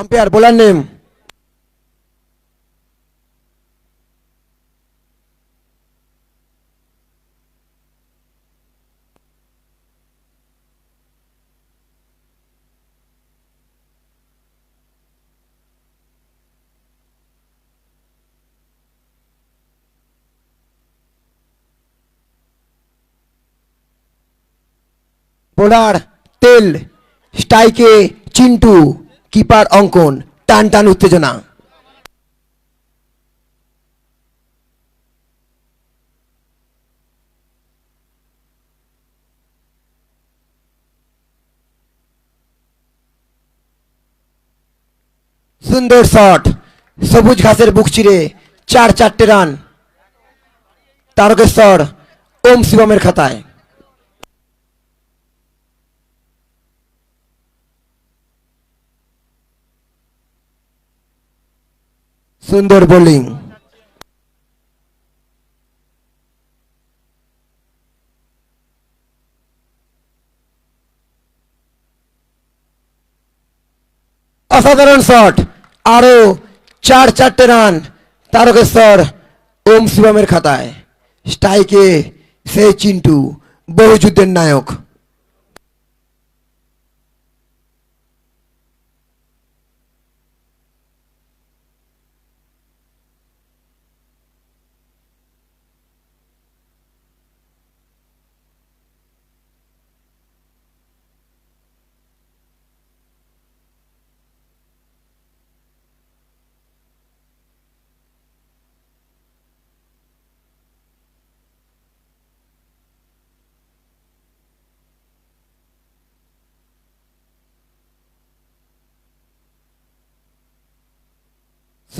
Umpire bowler name bowler তেল স্ট্রাইকে Chintu keeper অঙ্কন, টান টান উত্তেজনা। সুন্দর শট, সবুজ ঘাসের বুক চিরে চার চারটে রান। তারকেশ্বর, ওম শিবমের খাতায়। সুন্দর বোলিং। অসাধারণ শট। আরও চার চারটে রান তারকেশ্বর ওম শিবমের খাতায়। স্ট্রাইকে সে চিন্টু বহু যুদ্ধের নায়ক।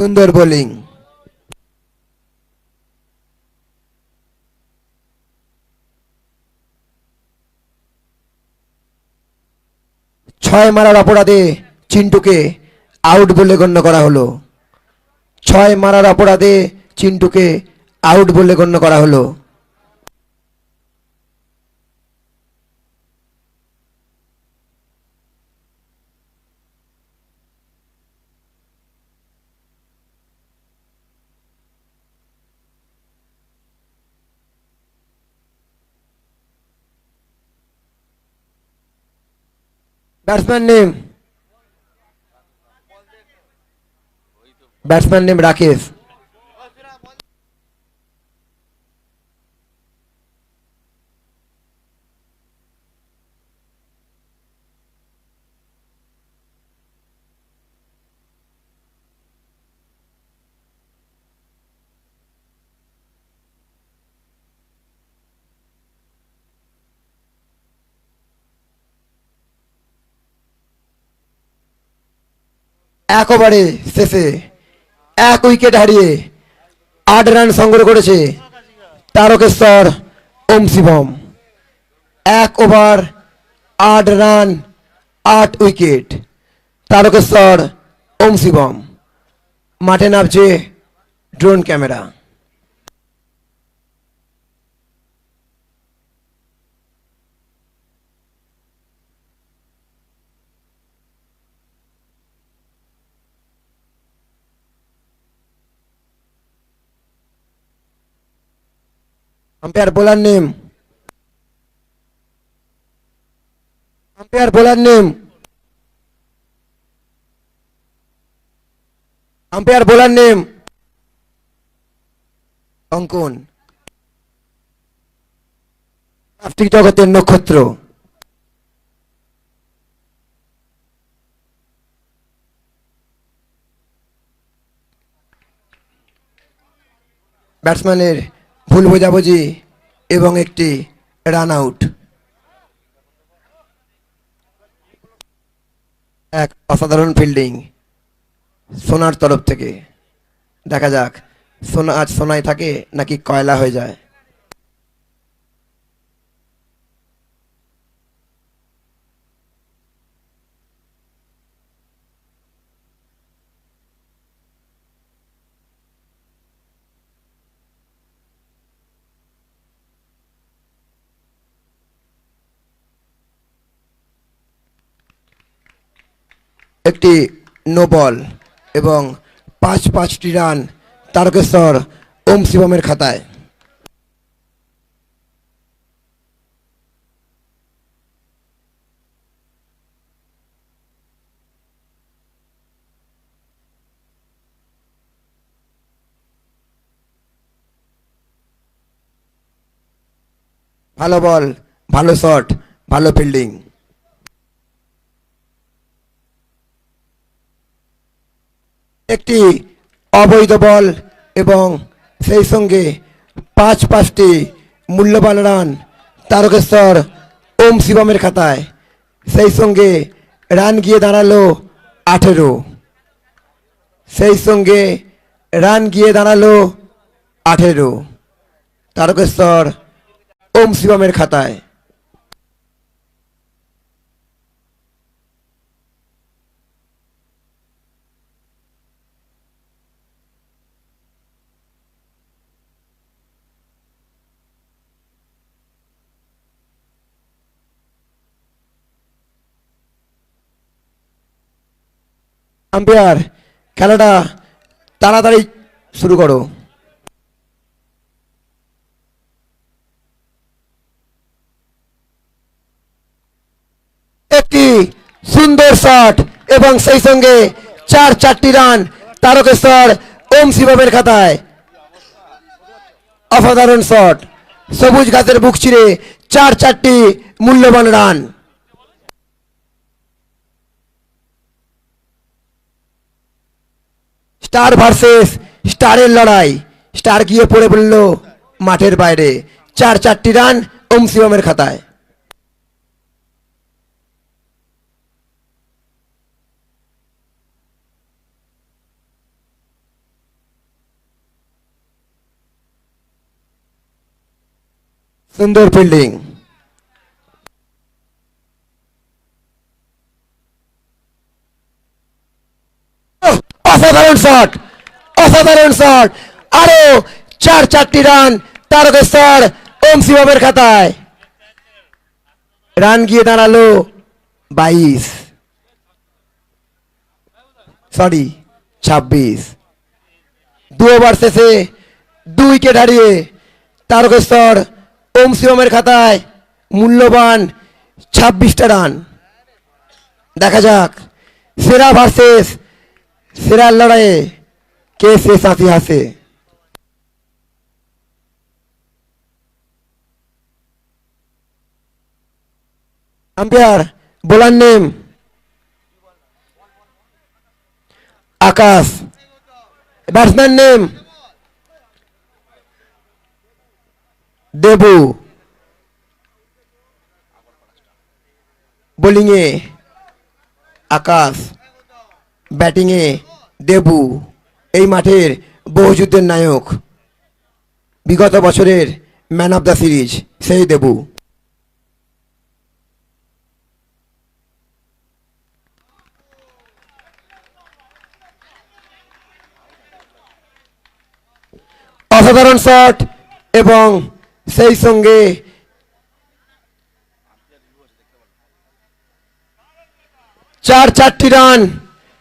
সুন্দর বোলিং। ছয় মারার অপরাধে চিন্টুকে আউট বলে গণ্য করা হলো। ছয় মারার অপরাধে চিন্টুকে আউট বলে গণ্য করা হলো। Batsman name batsman name Rakesh এক ওভারে শেষে এক উইকেট হারিয়ে আট রান সংগ্রহ করেছে তারকেশ্বর ওম শিবম এক ওভার আট রান আট উইকেট তারকেশ্বর ওম শিবম মাঠে নামছে drone camera umpire bowler name. Umpire bowler name. Umpire bowler name. Ankan. Plastic জগতের নক্ষত্র। ব্যাটসম্যানের ভুল বোঝাবুঝি এবং একটি রান আউট এক অসাধারণ ফিল্ডিং সোনার তরফ থেকে। দেখা যাক, সোনা, আজ সোনায় থাকে নাকি কয়লা হয়ে যায়। একটি নো বল এবং পাঁচ পাঁচটি রান তারকেশ্বর ওম শিবমের খাতায়। ভালো বল, ভালো শট, ভালো ফিল্ডিং। একটি অবৈধ বল এবং সেই সঙ্গে পাঁচ পাঁচটি মূল্যবান রান তারকেশ্বর ওম শিবমের খাতায়। সেই সঙ্গে রান গিয়ে দাঁড়াল আঠেরো। সেই সঙ্গে রান গিয়ে দাঁড়াল আঠেরো। তারকেশ্বর ওম শিবমের খাতায়। আম্পায়ার, খেলাটা তাড়াতাড়ি শুরু করো। একটি সুন্দর শট এবং সেই সঙ্গে চার চারটি রান তারকেশ্বর ওম শিবমের খাতায়। অসাধারণ শট সবুজ গাছের বুক চিরে চার চারটি মূল্যবান রান স্টার ভার্সেস, স্টারের লড়াই। স্টার গিয়ে পড়ে পড়ল মাঠের বাইরে। চার চারটি রান ওম খাতায়। সুন্দর ফিল্ডিং ওহ, অসাধারণ শট অসাধারণ শট আরও চার চারটি রান তারকেশ্বর ওম শিবমের খাতায়। রান গিয়ে দাঁড়াল বাইশ, সরি, ছাব্বিশ। দু ওভার শেষে দু উইকেট হারিয়ে তারকেশ্বর ওম শিবমের খাতায় মূল্যবান ছাব্বিশটা রান। দেখা যাক, সেরা ভার্সেস সেরার লড়াইয়ে কে শেষ হাসি হাসে umpire, bowler name? Akash. Batsman name? Debu. বোলিংয়ে আকাশ। ব্যাটিংয়ে দেবু, এই মাঠের বহুযুদ্ধের নায়ক। বিগত বছরের ম্যান অফ দ্য সিরিজ, সেই দেবু। অসাধারণ শট এবং সেই সঙ্গে চার চারটি রান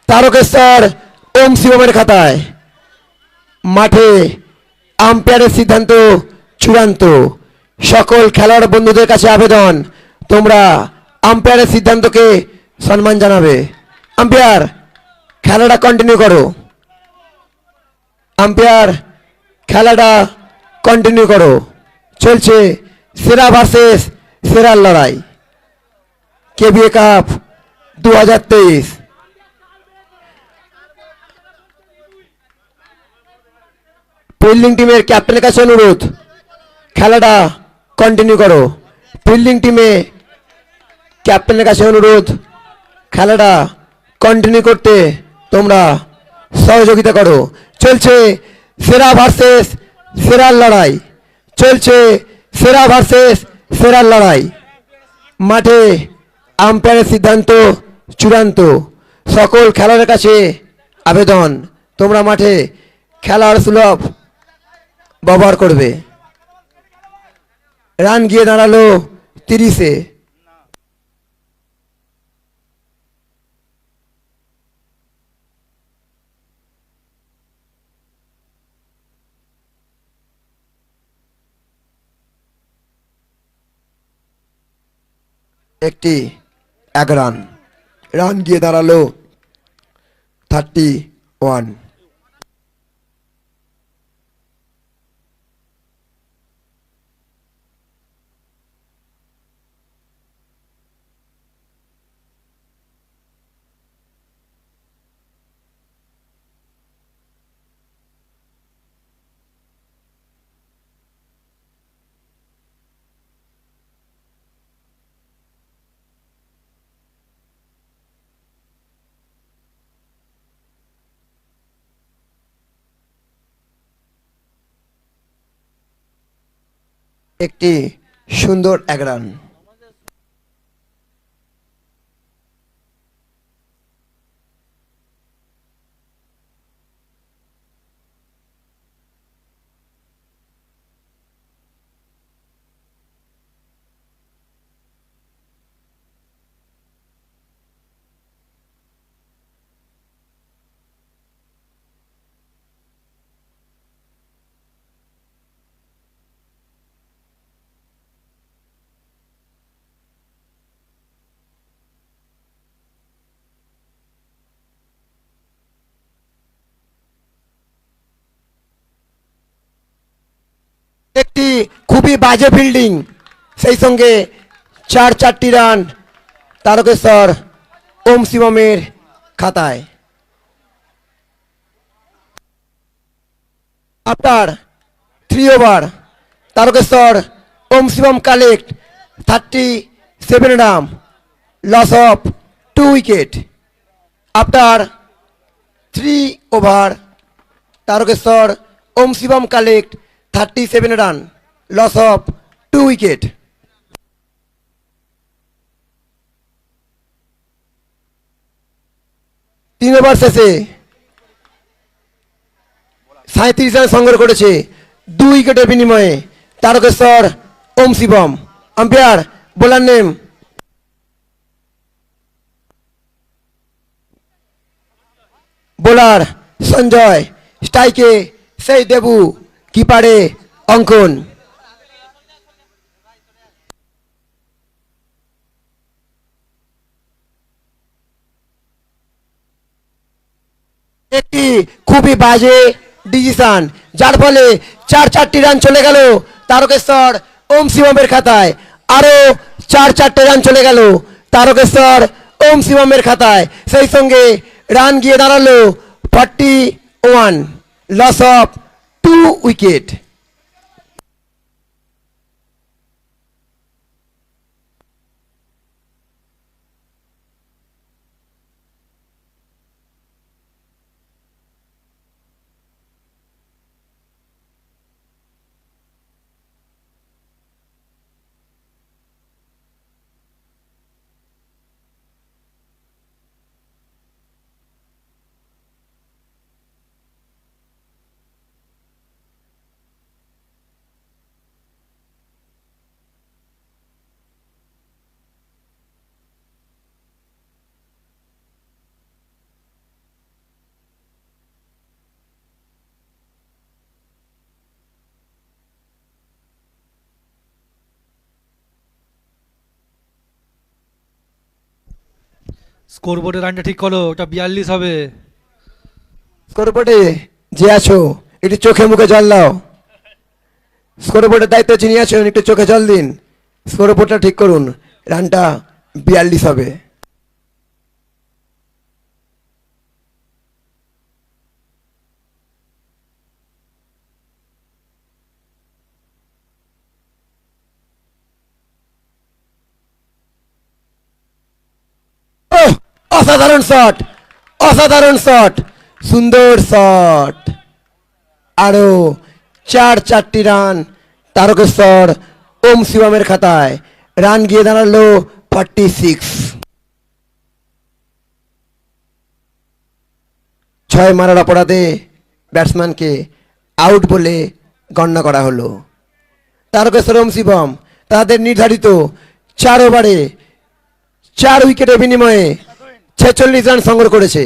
তারকেশ্বর ওম শিবমের খাতায়। মাঠে আম্পায়ারের সিদ্ধান্ত চূড়ান্ত। সকল খেলোয়াড় বন্ধুদের কাছে আবেদন। তোমরা আম্পায়ারের সিদ্ধান্তকে সম্মান জানাবে। আম্পায়ার, খেলাটা কন্টিনিউ করো। আম্পায়ার, খেলাটা কন্টিনিউ করো। চলছে সেরা ভার্সেস সেরার লড়াই। কেবিএ কাপ দু হাজার তেইশ। ফিল্ডিং টিমের ক্যাপ্টেনের কাছে অনুরোধ, খেলাটা কন্টিনিউ করো। ফিল্ডিং টিমে ক্যাপ্টেনের কাছে অনুরোধ, খেলাটা কন্টিনিউ করতে তোমরা সহযোগিতা করো। চলছে সেরা ভার্সেস সেরার লড়াই। চলছে সেরা ভার্সেস সেরার লড়াই। মাঠে আম্পায়ারের সিদ্ধান্ত চূড়ান্ত। সকল খেলোয়াড়ের কাছে আবেদন। তোমরা মাঠে খেলার সুলভ ব্যবহার করবে। রান গিয়ে দাঁড়াল তিরিশে। একটি এক রান। রান গিয়ে দাঁড়াল থার্টি ওয়ান। একটি সুন্দর এক রান একটি খুবই বাজে ফিল্ডিং সেই সঙ্গে চার চারটি রান তারকেশ্বর ওম শিবমের খাতায়। After three over Tarakeswar Om Shivam collect thirty seven run loss of two wicket after three over Tarakeswar Om Shivam collect thirty seven run. Loss of two wicket তিন ওভার শেষে সাঁত্রিশ run সংগ্রহ করেছে দুই উইকেটের বিনিময়ে Tarakeswar Om Shivam umpire, bowler name. Bowler Sanjay, স্ট্রাইকে সেই দেবু, কিপারে অঙ্কন। একটি খুবই বাজে ডিসিশন যার ফলে চার চারটি রান চলে গেল তারকেশ্বর ওম শিবমের খাতায়। আরও চার চারটে রান চলে গেল তারকেশ্বর ওম শিবমের খাতায়। সেই সঙ্গে রান গিয়ে দাঁড়াল forty one loss of two wicket স্কোরবোর্ডের রানটা ঠিক করো, ওটা বিয়াল্লিশ হবে। স্কোরবোর্ডে যে আছো, একটু চোখে মুখে জল দাও স্কোরবোর্ডের দায়িত্ব যিনি আছেন, একটু চোখে জল দিন। স্কোরবোর্ডটা ঠিক করুন, রানটা বিয়াল্লিশ হবে। অসাধারণ শট অসাধারণ শট, সুন্দর শট। আরও চার, চারটি রান তারকেশ্বর ওম শিবমের খাতায়। রান গিয়ে দাঁড়াল ফর্টি সিক্স ছয় মারার অপরাধে ব্যাটসম্যানকে আউট বলে গণ্য করা হলো। তারকেশ্বর ওম শিবম তাদের নির্ধারিত চার ওভারে চার উইকেটের বিনিময়ে ছেচল্লিশ রান সংগ্রহ করেছে।